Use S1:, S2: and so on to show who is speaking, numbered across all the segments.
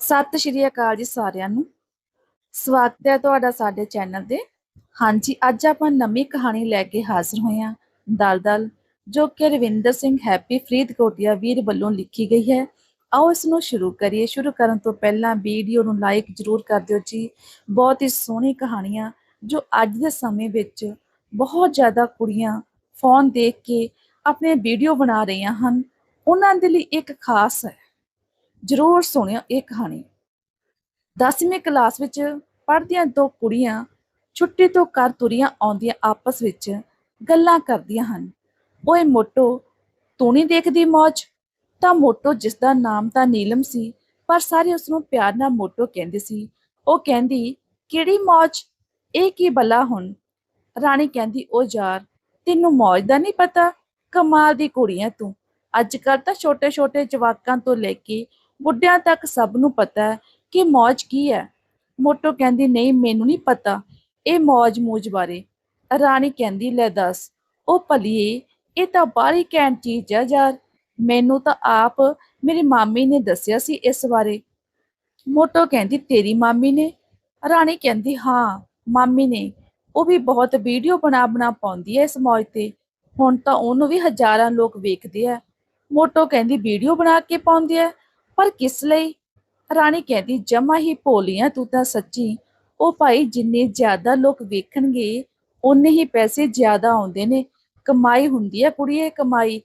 S1: ਸਤਿ ਸ਼੍ਰੀ ਅਕਾਲ ਜੀ ਸਾਰਿਆਂ ਨੂੰ। ਸਵਾਗਤ ਹੈ ਤੁਹਾਡਾ ਸਾਡੇ ਚੈਨਲ ਤੇ। ਹਾਂਜੀ, ਅੱਜ ਆਪਾਂ ਨਵੀਂ ਕਹਾਣੀ ਲੈ ਕੇ ਹਾਜ਼ਰ ਹੋਏ ਹਾਂ ਦਲਦਲ, ਜੋ ਕਿ ਰਵਿੰਦਰ ਸਿੰਘ ਹੈਪੀ ਫਰੀਦਕੋਟੀਆ ਵੀਰ ਵੱਲੋਂ ਲਿਖੀ ਗਈ ਹੈ। ਆਓ ਇਸ ਨੂੰ ਸ਼ੁਰੂ ਕਰੀਏ। ਸ਼ੁਰੂ ਕਰਨ ਤੋਂ ਪਹਿਲਾਂ ਵੀਡੀਓ ਨੂੰ ਲਾਈਕ ਜ਼ਰੂਰ ਕਰ ਦਿਓ ਜੀ। ਬਹੁਤ ਹੀ ਸੋਹਣੀ ਕਹਾਣੀਆਂ, ਜੋ ਅੱਜ ਦੇ ਸਮੇਂ ਵਿੱਚ ਬਹੁਤ ਜ਼ਿਆਦਾ ਕੁੜੀਆਂ ਫੋਨ ਦੇਖ ਕੇ ਆਪਣੇ ਵੀਡੀਓ ਬਣਾ ਰਹੀਆਂ ਹਨ। ਉਹਨਾਂ ਦੇ ਲਈ ਇੱਕ ਖਾਸ ਹੈ। ਜ਼ਰੂਰ ਸੁਣਿਓ ਇਹ ਕਹਾਣੀ। 10ਵੀਂ ਕਲਾਸ ਵਿੱਚ ਪੜ੍ਹਦੀਆਂ ਦੋ ਕੁੜੀਆਂ ਛੁੱਟੀ ਤੋਂ ਘਰ ਤੁਰੀਆਂ ਆਉਂਦੀਆਂ ਆਪਸ ਵਿੱਚ ਗੱਲਾਂ ਕਰਦੀਆਂ ਹਨ। ਓਏ ਮੋਟੋ, ਤੂੰ ਨਹੀਂ ਦੇਖਦੀ ਮੌਜ? ਤਾਂ ਮੋਟੋ ਜਿਸ ਦਾ ਨਾਮ ਤਾਂ ਨੀਲਮ ਸੀ, ਪਰ ਸਾਰੇ ਉਸ ਨੂੰ ਪਿਆਰ ਨਾਲ ਮੋਟੋ ਕਹਿੰਦੇ ਸੀ। ਉਹ ਕਹਿੰਦੀ, ਕਿਹੜੀ ਮੌਜ? ਇਹ ਕੀ ਬਲਾ ਹੁਣ? ਰਾਣੀ ਕਹਿੰਦੀ, ਉਹ ਯਾਰ, ਤੈਨੂੰ ਮੌਜ ਦਾ ਨਹੀਂ ਪਤਾ? ਕਮਾਲ ਦੀ ਕੁੜੀਆਂ ਤੂੰ। ਅੱਜ ਕੱਲ ਤਾਂ ਛੋਟੇ ਛੋਟੇ ਜਵਾਕਾਂ ਤੋਂ ਲੈ ਕੇ ਬੁੱਢਿਆਂ ਤੱਕ ਸਭ ਨੂੰ ਪਤਾ ਹੈ ਕਿ ਮੌਜ ਕੀ ਹੈ। ਮੋਟੋ ਕਹਿੰਦੀ, ਨਹੀਂ, ਮੈਨੂੰ ਨਹੀਂ ਪਤਾ। ਇਹ ਮੌਜ ਮੂਜ ਬਾਰੇ। ਰਾਣੀ ਕਹਿੰਦੀ, ਲੈ ਦੱਸ, ਉਹ ਭਲੀਏ, ਇਹ ਤਾਂ ਬਾਹਲੀ ਘੈਂਟ ਚੀਜ਼ ਹੈ ਯਾਰ। ਮੈਨੂੰ ਤਾਂ ਆਪ ਮੇਰੀ ਮਾਮੀ ਨੇ ਦੱਸਿਆ ਸੀ ਇਸ ਬਾਰੇ। ਮੋਟੋ ਕਹਿੰਦੀ, ਤੇਰੀ ਮਾਮੀ ਨੇ? ਰਾਣੀ ਕਹਿੰਦੀ, ਹਾਂ, ਮਾਮੀ ਨੇ। ਉਹ ਵੀ ਬਹੁਤ ਵੀਡੀਓ ਬਣਾ ਬਣਾ ਪਾਉਂਦੀ ਹੈ ਇਸ ਮੌਜ ਤੇ। ਹੁਣ ਤਾਂ ਉਹਨੂੰ ਵੀ ਹਜ਼ਾਰਾਂ ਲੋਕ ਵੇਖਦੇ ਆ। ਮੋਟੋ ਕਹਿੰਦੀ, ਵੀਡੀਓ ਬਣਾ ਕੇ ਪਾਉਂਦੀ ਹੈ ਪਰ ਕਿਸ ਲਈ? ਰਾਣੀ ਕਹਿੰਦੀ, ਜਮਾ ਹੀ ਭੋਲੀਆਂ ਤੂੰ ਤਾਂ ਸੱਚੀ। ਉਹ ਭਾਈ ਜਿੰਨੇ ਜ਼ਿਆਦਾ ਲੋਕ ਵੇਖਣਗੇ ਉਨੇ ਹੀ ਪੈਸੇ ਜ਼ਿਆਦਾ ਆਉਂਦੇ ਨੇ। ਕਮਾਈ ਹੁੰਦੀ ਹੈ ਕੁੜੀਏ, ਕਮਾਈ।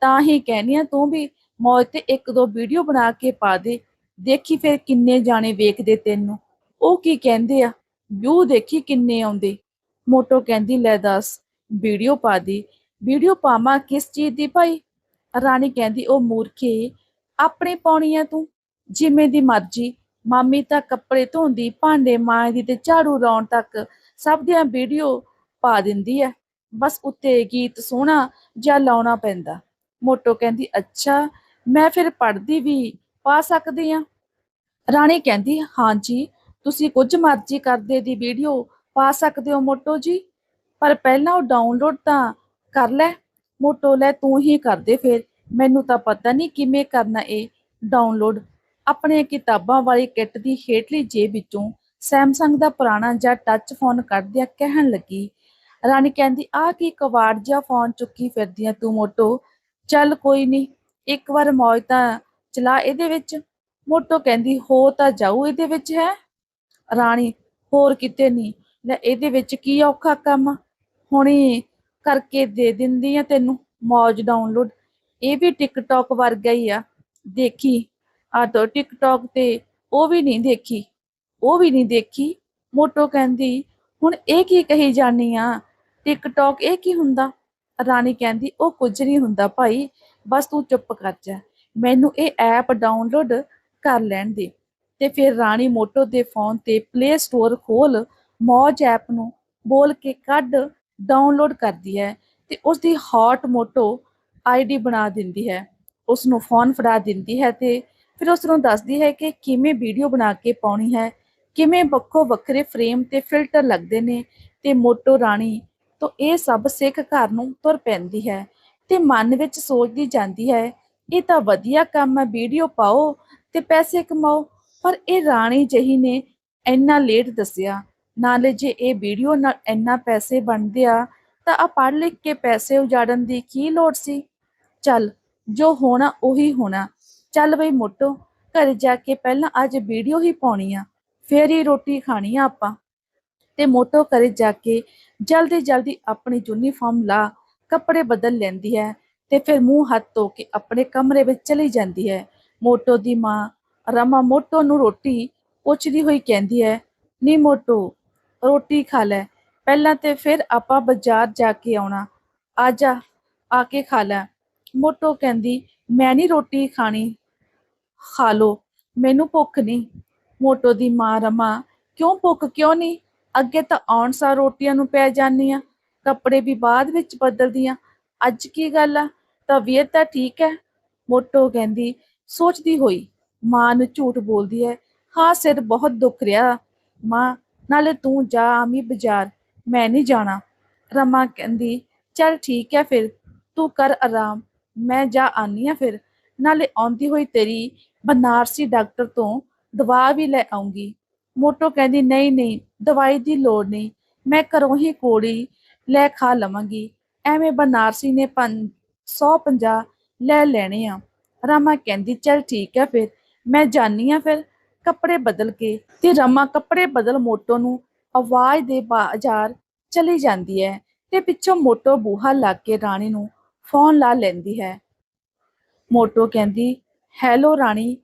S1: ਤਾਂ ਹੀ ਕਹਿੰਦੀ ਆ ਤੂੰ ਵੀ ਮੌਜ ਤੇ ਇੱਕ ਦੋ ਵੀਡੀਓ ਬਣਾ ਕੇ ਪਾ ਦੇ। ਦੇਖੀ ਫਿਰ ਕਿੰਨੇ ਜਾਣੇ ਵੇਖਦੇ ਤੈਨੂੰ। ਉਹ ਕੀ ਕਹਿੰਦੇ ਆ? ਵਿਊ ਦੇਖੀ ਕਿੰਨੇ ਆਉਂਦੇ। ਮੋਟੋ ਕਹਿੰਦੀ, ਲੈ ਦੱਸ, ਵੀਡੀਓ ਪਾ ਦੀ। ਵੀਡੀਓ ਪਾਵਾਂ ਕਿਸ ਚੀਜ਼ ਦੀ ਭਾਈ? ਰਾਣੀ ਕਹਿੰਦੀ, ਉਹ ਮੂਰਖੇ। ਆਪਣੇ ਪਾਉਣੀ ਆ ਤੂੰ, ਜਿਵੇਂ ਦੀ ਮਰਜ਼ੀ। ਮਾਮੀ ਤਾਂ ਕੱਪੜੇ ਧੋਂਦੀ, ਭਾਂਡੇ ਮਾਂਜਦੀ ਤੇ ਝਾੜੂ ਲਾਉਣ ਤੱਕ ਸਭ ਦੀਆਂ ਵੀਡੀਓ ਪਾ ਦਿੰਦੀ ਹੈ ਬਸ ਉੱਤੇ ਗੀਤ ਸੋਹਣਾ ਜਾਂ ਲਾਉਣਾ ਪੈਂਦਾ। ਮੋਟੋ ਕਹਿੰਦੀ, ਅੱਛਾ, ਮੈਂ ਫਿਰ ਪੜਦੀ ਵੀ ਪਾ ਸਕਦੀ ਆ? ਰਾਣੀ ਕਹਿੰਦੀ ਹਾਂਜੀ ਤੁਸੀਂ ਕੁਝ ਮਰਜ਼ੀ ਕਰਦੇ ਦੀ ਵੀਡੀਓ ਪਾ ਸਕਦੇ ਹੋ ਮੋਟੋ ਜੀ, ਪਰ ਪਹਿਲਾਂ ਉਹ ਡਾਊਨਲੋਡ ਤਾਂ ਕਰ ਲੈ। ਮੋਟੋ, ਲੈ ਤੂੰ ਹੀ ਕਰ ਦੇ ਫਿਰ। ਮੈਨੂੰ ਤਾਂ ਪਤਾ ਨਹੀਂ ਕਿਵੇਂ ਕਰਨਾ ਇਹ ਡਾਊਨਲੋਡ ਆਪਣੇ ਕਿਤਾਬਾਂ ਵਾਲੀ ਕਿੱਟ ਦੀ ਹੇਠਲੀ ਜੇਬ ਵਿੱਚੋਂ ਸੈਮਸੰਗ ਦਾ ਪੁਰਾਣਾ ਜਾਂ ਟੱਚ ਫੋਨ ਕੱਢਦਿਆਂ ਕਹਿਣ ਲੱਗੀ, ਰਾਣੀ ਕਹਿੰਦੀ ਆ ਕੀ ਕਵਾੜ ਜਿਹਾ ਫੋਨ ਚੁੱਕੀ ਫਿਰਦੀ ਆ ਤੂੰ ਮੋਟੋ। ਚੱਲ ਕੋਈ ਨਹੀਂ, ਇੱਕ ਵਾਰ ਮੌਜ ਤਾਂ ਚਲਾ ਇਹਦੇ ਵਿੱਚ। ਮੋਟੋ ਕਹਿੰਦੀ, ਹੋ ਤਾਂ ਜਾਊ ਇਹਦੇ ਵਿੱਚ ਹੈ? ਰਾਣੀ, ਹੋਰ ਕਿਤੇ ਨਹੀਂ। ਲੈ ਇਹਦੇ ਵਿੱਚ ਕੀ ਔਖਾ ਕੰਮ ਹੁਣੇ ਕਰਕੇ ਦੇ ਦਿੰਦੀ ਆ ਤੈਨੂੰ। ਮੌਜ ਡਾਊਨਲੋਡ ਇਹ ਵੀ ਟਿਕਟੌਕ ਵਰਗਾ ਹੀ ਆ। ਦੇਖੀ ਆ ਤਾਂ ਟਿਕਟੌਕ ਤੇ ਉਹ ਵੀ ਨਹੀਂ ਦੇਖੀ, ਉਹ ਵੀ ਨਹੀਂ ਦੇਖੀ। ਮੋਟੋ ਕਹਿੰਦੀ, ਹੁਣ ਇਹ ਕੀ ਕਹੀ ਜਾਨੀ ਆ? ਟਿਕਟੌਕ ਇਹ ਕੀ ਹੁੰਦਾ? ਰਾਣੀ ਕਹਿੰਦੀ, ਉਹ ਕੁਝ ਨਹੀਂ ਹੁੰਦਾ ਭਾਈ, ਬਸ ਤੂੰ ਚੁੱਪ ਕਰ ਜਾ। ਮੈਨੂੰ ਇਹ ਐਪ ਡਾਊਨਲੋਡ ਕਰ ਲੈਣ ਦੇ। ਤੇ ਫਿਰ ਰਾਣੀ ਮੋਟੋ ਦੇ ਫੋਨ ਤੇ ਪਲੇ ਸਟੋਰ ਖੋਲ, ਮੌਜ ਐਪ ਨੂੰ ਬੋਲ ਕੇ ਕੱਢ ਡਾਊਨਲੋਡ ਕਰਦੀ ਹੈ। ਤੇ ਉਸ ਦੀ ਹੌਟ ਮੋਟੋ ਆਈਡੀ ਬਣਾ ਦਿੰਦੀ ਹੈ ਉਸ ਨੂੰ ਫੋਨ ਫੜਾ ਦਿੰਦੀ ਹੈ ਤੇ ਫਿਰ ਉਸ ਨੂੰ ਦੱਸਦੀ ਹੈ ਕਿ ਕਿਵੇਂ ਵੀਡੀਓ ਬਣਾ ਕੇ ਪਾਉਣੀ ਹੈ, ਕਿਵੇਂ ਵੱਖੋ ਵੱਖਰੇ ਫਰੇਮ ਤੇ ਫਿਲਟਰ ਲੱਗਦੇ ਨੇ ਤੇ ਮੋਟੋ ਰਾਣੀ ਤੋਂ ਇਹ ਸਭ ਸਿੱਖ ਘਰ ਨੂੰ ਤੁਰ ਪੈਂਦੀ ਹੈ ਤੇ ਮਨ ਵਿੱਚ ਸੋਚਦੀ ਜਾਂਦੀ ਹੈ, ਇਹ ਤਾਂ ਵਧੀਆ ਕੰਮ ਹੈ, ਵੀਡੀਓ ਪਾਓ ਤੇ ਪੈਸੇ ਕਮਾਓ, ਪਰ ਇਹ ਰਾਣੀ ਜਹੀ ਨੇ ਇੰਨਾ ਲੇਟ ਦੱਸਿਆ, ਨਾਲੇ ਜੇ ਇਹ ਵੀਡੀਓ ਨਾਲ ਇੰਨਾ ਪੈਸੇ ਬਣਦੇ ਆ, ਤਾਂ ਆ ਪੜ੍ਹ ਲਿਖ ਕੇ ਪੈਸੇ ਉਜਾੜਨ ਦੀ ਕੀ ਲੋੜ ਸੀ? ਚੱਲ, ਜੋ ਹੋਣਾ ਉਹੀ ਹੋਣਾ। ਚੱਲ ਬਈ ਮੋਟੋ, ਘਰ ਜਾ ਕੇ ਪਹਿਲਾਂ ਅੱਜ ਵੀਡੀਓ ਹੀ ਪਾਉਣੀ ਆ, ਫੇਰ ਹੀ ਰੋਟੀ ਖਾਣੀ ਆ ਆਪਾਂ। ਤੇ ਮੋਟੋ ਘਰੇ ਜਾ ਕੇ ਜਲਦੀ ਜਲਦੀ ਆਪਣੀ ਯੂਨੀਫਾਰਮ ਲਾ, ਕੱਪੜੇ ਬਦਲ ਲੈਂਦੀ ਹੈ ਤੇ ਫਿਰ ਮੂੰਹ ਹੱਥ ਧੋ ਕੇ ਆਪਣੇ ਕਮਰੇ ਵਿੱਚ ਚਲੀ ਜਾਂਦੀ ਹੈ ਮੋਟੋ ਦੀ ਮਾਂ ਰਮਾ ਮੋਟੋ ਨੂੰ ਰੋਟੀ ਪੁੱਛਦੀ ਹੋਈ ਕਹਿੰਦੀ ਹੈ ਨੀ ਮੋਟੋ, ਰੋਟੀ ਖਾ ਲੈ, ਪਹਿਲਾਂ ਤੇ ਫਿਰ ਆਪਾਂ ਬਾਜ਼ਾਰ ਜਾ ਕੇ ਆਉਣਾ। ਆ ਜਾ, ਆ ਕੇ ਖਾ ਲੈ। ਮੋਟੋ ਕਹਿੰਦੀ, ਮੈਂ ਨਹੀਂ ਰੋਟੀ ਖਾਣੀ। ਖਾ ਲੋ ਮੈਨੂੰ ਭੁੱਖ ਨਹੀਂ। ਮੋਟੋ ਦੀ ਮਾਂ ਰਮਾ, ਕਿਉਂ ਭੁੱਖ, ਕਿਉਂ ਨਹੀਂ? ਅੱਗੇ ਤਾਂ ਆਉਣ ਸਾਰ ਰੋਟੀਆਂ ਨੂੰ ਪੈ ਜਾਂਦੀ ਆ ਕੱਪੜੇ ਵੀ ਬਾਅਦ ਵਿੱਚ ਬਦਲਦੀ ਆ ਅੱਜ ਕੀ ਗੱਲ ਆ? ਤਬੀਅਤ ਤਾਂ ਠੀਕ ਹੈ। ਮੋਟੋ ਕਹਿੰਦੀ, ਸੋਚਦੀ ਹੋਈ ਮਾਂ ਨੂੰ ਝੂਠ ਬੋਲਦੀ ਹੈ। ਹਾਂ, ਸਿਰ ਬਹੁਤ ਦੁੱਖ ਰਿਹਾ। ਮਾਂ, ਨਾਲੇ ਤੂੰ ਜਾ ਆਮੀ ਬਾਜ਼ਾਰ। ਮੈਂ ਨਹੀਂ ਜਾਣਾ। ਰਮਾ ਕਹਿੰਦੀ, ਚੱਲ ਠੀਕ ਹੈ ਫਿਰ। ਤੂੰ ਕਰ ਆਰਾਮ। ਮੈਂ ਜਾ ਆਨੀ ਆ ਫਿਰ। ਨਾਲੇ ਆਉਂਦੀ ਹੋਈ ਤੇਰੀ ਬਨਾਰਸੀ ਡਾਕਟਰ ਤੋਂ ਦਵਾ ਵੀ ਲੈ ਆਉਂਗੀ। ਮੋਟੋ ਕਹਿੰਦੀ, ਨਹੀਂ ਨਹੀਂ, ਦਵਾਈ ਦੀ ਲੋੜ ਨਹੀਂ। ਮੈਂ ਘਰੋਂ ਹੀ ਕੋੜੀ ਲੈ ਖਾ ਲਵਾਂਗੀ। ਐਵੇਂ ਬਨਾਰਸੀ ਨੇ 150 ਲੈ ਲੈਣੇ ਆ। ਰਾਮਾ ਕਹਿੰਦੀ, ਚਲ ਠੀਕ ਹੈ ਫਿਰ। ਮੈਂ ਜਾਨੀ ਆ ਫਿਰ ਕੱਪੜੇ ਬਦਲ ਕੇ ਤੇ ਰਮਾ ਕੱਪੜੇ ਬਦਲ ਮੋਟੋ ਨੂੰ ਆਵਾਜ਼ ਦੇ ਬਾਜ਼ਾਰ ਚਲੀ ਜਾਂਦੀ ਹੈ ਤੇ ਪਿੱਛੋਂ ਮੋਟੋ ਬੂਹਾ ਲੱਗ ਕੇ ਰਾਣੀ ਨੂੰ ਫੋਨ ਲਾ ਲੈਂਦੀ ਹੈ। ਮੋਟੋ ਕਹਿੰਦੀ, ਹੈਲੋ ਰਾਣੀ।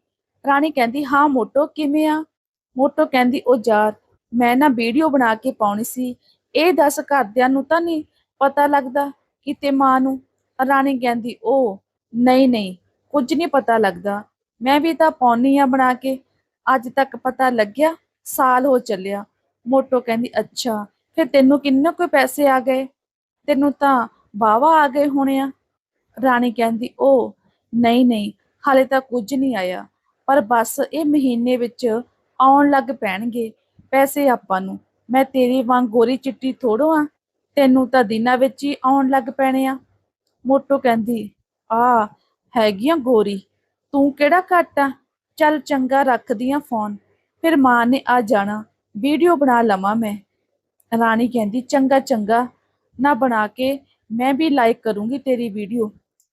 S1: ਰਾਣੀ ਕਹਿੰਦੀ, ਹਾਂ ਮੋਟੋ, ਕਿਵੇਂ ਆ? ਮੋਟੋ ਕਹਿੰਦੀ, ਉਹ ਯਾਰ ਮੈਂ ਨਾ ਵੀਡੀਓ ਬਣਾ ਕੇ ਪਾਉਣੀ ਸੀ। ਇਹ ਦੱਸ ਘਰਦਿਆਂ ਨੂੰ ਤਾਂ ਨਹੀਂ ਪਤਾ ਲੱਗਦਾ ਕਿਤੇ ਮਾਂ ਨੂੰ? ਰਾਣੀ ਕਹਿੰਦੀ ਉਹ ਨਹੀਂ ਨਹੀਂ, ਕੁਝ ਨਹੀਂ ਪਤਾ ਲੱਗਦਾ। ਮੈਂ ਵੀ ਤਾਂ ਪਾਉਣੀ ਆ ਬਣਾ ਕੇ। ਅੱਜ ਤੱਕ ਪਤਾ ਲੱਗਿਆ, ਸਾਲ ਹੋ ਚੱਲਿਆ। ਮੋਟੋ ਕਹਿੰਦੀ, ਅੱਛਾ, ਫਿਰ ਤੈਨੂੰ ਕਿੰਨੇ ਕੋਈ ਪੈਸੇ ਆ ਗਏ? ਤੈਨੂੰ ਤਾਂ ਬਾਵਾ ਆ ਗਏ ਹੋਣੇ ਆ। ਰਾਣੀ ਕਹਿੰਦੀ ਉਹ ਨਹੀਂ ਨਹੀਂ, ਹਾਲੇ ਤਾਂ ਕੁਝ ਨਹੀਂ ਆਇਆ, ਪਰ ਬਸ ਇਹ ਮਹੀਨੇ ਵਿੱਚ ਆਉਣ ਲੱਗ ਪੈਣਗੇ ਪੈਸੇ ਆਪਾਂ ਨੂੰ। ਮੈਂ ਤੇਰੀ ਵਾਂਗ ਗੋਰੀ ਚਿੱਟੀ ਥੋੜੋ ਆ, ਤੈਨੂੰ ਤਾਂ ਦਿਨਾਂ ਵਿੱਚ ਹੀ ਆਉਣ ਲੱਗ ਪੈਣੇ ਆ। ਮੋਟੋ ਕਹਿੰਦੀ, ਆ, ਹੈਗੀਆਂ ਗੋਰੀ, ਤੂੰ ਕਿਹੜਾ ਘੱਟ ਆ? ਚੱਲ ਚੰਗਾ ਰੱਖਦੀ ਆ ਫੋਨ, ਫਿਰ ਮਾਂ ਨੇ ਆ ਜਾਣਾ, ਵੀਡੀਓ ਬਣਾ ਲਵਾਂ ਮੈਂ। ਰਾਣੀ ਕਹਿੰਦੀ, ਚੰਗਾ ਚੰਗਾ, ਨਾ ਬਣਾ ਕੇ ਮੈਂ ਵੀ ਲਾਈਕ ਕਰੂੰਗੀ ਤੇਰੀ ਵੀਡੀਓ।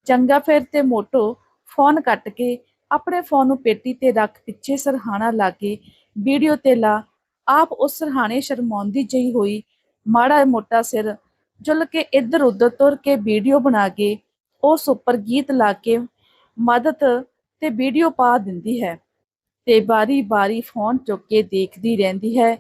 S1: ਚੰਗਾ ਫਿਰ ਤੇ ਮੋਟੋ ਫੋਨ ਕੱਟ ਕੇ ਆਪਣੇ ਫੋਨ ਨੂੰ ਪੇਟੀ ਤੇ ਰੱਖ ਪਿੱਛੇ ਸਰਹਾਣਾ ਲਾ ਕੇ ਵੀਡੀਓ ਤੇ ਲਾ, ਆਪ ਉਸ ਸਰਹਾਣੇ ਸ਼ਰਮਾਉਂਦੀ ਜਿਹੀ ਹੋਈ, ਮਾੜਾ ਮੋਟਾ ਸਿਰ ਜੁਲ ਕੇ ਇੱਧਰ ਉੱਧਰ ਤੁਰ ਕੇ ਵੀਡੀਓ ਬਣਾ ਕੇ, ਉਸ ਉੱਪਰ ਗੀਤ ਲਾ ਕੇ ਮਦਦ ਤੇ ਵੀਡੀਓ ਪਾ ਦਿੰਦੀ ਹੈ। ਤੇ ਬਾਰੀ-ਬਾਰੀ ਫੋਨ ਚੁੱਕ ਕੇ ਦੇਖਦੀ ਰਹਿੰਦੀ ਹੈ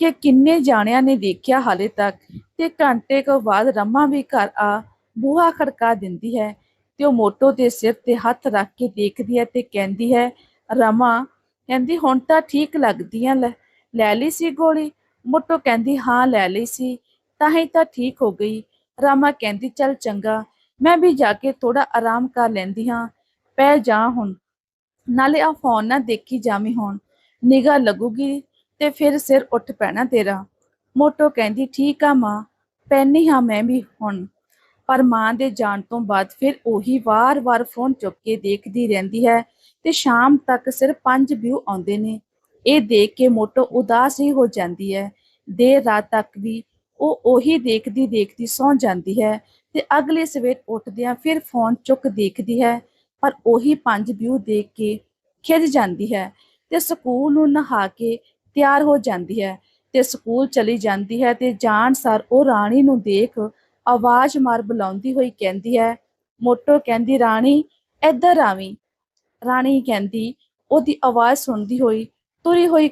S1: ਕਿ ਕਿੰਨੇ ਜਾਣਿਆਂ ਨੇ ਦੇਖਿਆ ਹਾਲੇ ਤੱਕ ਤੇ ਘੰਟੇ ਕੁ ਬਾਅਦ ਰਮਾ ਵੀ ਘਰ ਆ, ਬੂਹਾ ਖੜਕਾ ਦਿੰਦੀ ਹੈ ਤੇ ਉਹ ਮੋਟੋ ਦੇ ਸਿਰ ਤੇ ਹੱਥ ਰੱਖ ਕੇ ਦੇਖਦੀ ਹੈ ਤੇ ਕਹਿੰਦੀ ਹੈ, ਰਮਾ, ਕਹਿੰਦੀ ਹੁਣ ਤਾਂ ਠੀਕ ਲੱਗਦੀਆਂ ਲੈ ਲੈ ਲਈ ਸੀ ਗੋਲੀ? ਮੋਟੋ ਕਹਿੰਦੀ, ਹਾਂ, ਲੈ ਲਈ ਸੀ, ਤਾਂ ਹੀ ਤਾਂ ਠੀਕ ਹੋ ਗਈ। ਰਾਮਾ ਕਹਿੰਦੀ, ਚੱਲ ਚੰਗਾ, ਮੈਂ ਵੀ ਜਾ ਕੇ ਥੋੜਾ ਆਰਾਮ ਕਰ ਲੈਂਦੀ ਹਾਂ, ਪੈ ਜਾ ਹੁਣ, ਨਾਲੇ ਆ ਫੋਨ ਨਾ ਦੇਖੀ ਜਾਵੀਂ ਹੁਣ, ਨਿਗਾਹ ਲੱਗੂਗੀ ਤੇ ਫਿਰ ਸਿਰ ਉੱਠ ਪੈਣਾ ਤੇਰਾ। ਮੋਟੋ ਕਹਿੰਦੀ, ਠੀਕ ਆ ਮਾਂ ਪੈਣੀ ਹਾਂ ਮੈਂ ਵੀ ਹੁਣ। ਪਰ ਮਾਂ ਦੇ ਜਾਣ ਤੋਂ ਬਾਅਦ ਫਿਰ ਉਹੀ ਵਾਰ-ਵਾਰ ਫੋਨ ਚੁੱਕ ਕੇ ਦੇਖਦੀ ਰਹਿੰਦੀ ਹੈ ਤੇ ਸ਼ਾਮ ਤੱਕ ਸਿਰਫ ਪੰਜ ਵਿਊ ਆਉਂਦੇ ਨੇ। ਇਹ ਦੇਖ ਕੇ ਮੋਟੋ ਉਦਾਸ ਹੀ ਹੋ ਜਾਂਦੀ ਹੈ। ਦੇਰ ਰਾਤ ਤੱਕ ਵੀ ਉਹ ਉਹੀ ਦੇਖਦੀ ਦੇਖਦੀ ਸੌਂ ਜਾਂਦੀ ਹੈ ਤੇ ਅਗਲੇ ਸਵੇਰ ਉੱਠਦਿਆਂ ਫਿਰ ਫੋਨ ਚੁੱਕ ਦੇਖਦੀ ਹੈ ਪਰ ਉਹੀ ਪੰਜ ਵਿਊ ਦੇਖ ਕੇ ਖਿਝ ਜਾਂਦੀ ਹੈ ਤੇ ਸਕੂਲ ਨੂੰ ਨਹਾ ਕੇ ਤਿਆਰ ਹੋ ਜਾਂਦੀ ਹੈ ਤੇ ਸਕੂਲ ਚਲੀ ਜਾਂਦੀ ਹੈ ਤੇ ਜਾਣ ਸਰ ਉਹ ਰਾਣੀ ਨੂੰ ਦੇਖ ਆਵਾਜ਼ ਮਾਰ ਬੁਲਾਉਂਦੀ ਹੋਈ ਕਹਿੰਦੀ ਹੈ, ਮੋਟੋ ਕਹਿੰਦੀ, ਰਾਣੀ, ਇੱਧਰ ਆਵੀਂ। ਰਾਣੀ ਕਹਿੰਦੀ, ਉਹਦੀ ਆਵਾਜ਼ ਸੁਣਦੀ ਹੋਈ ਤੁਰੀ ਹੋਈ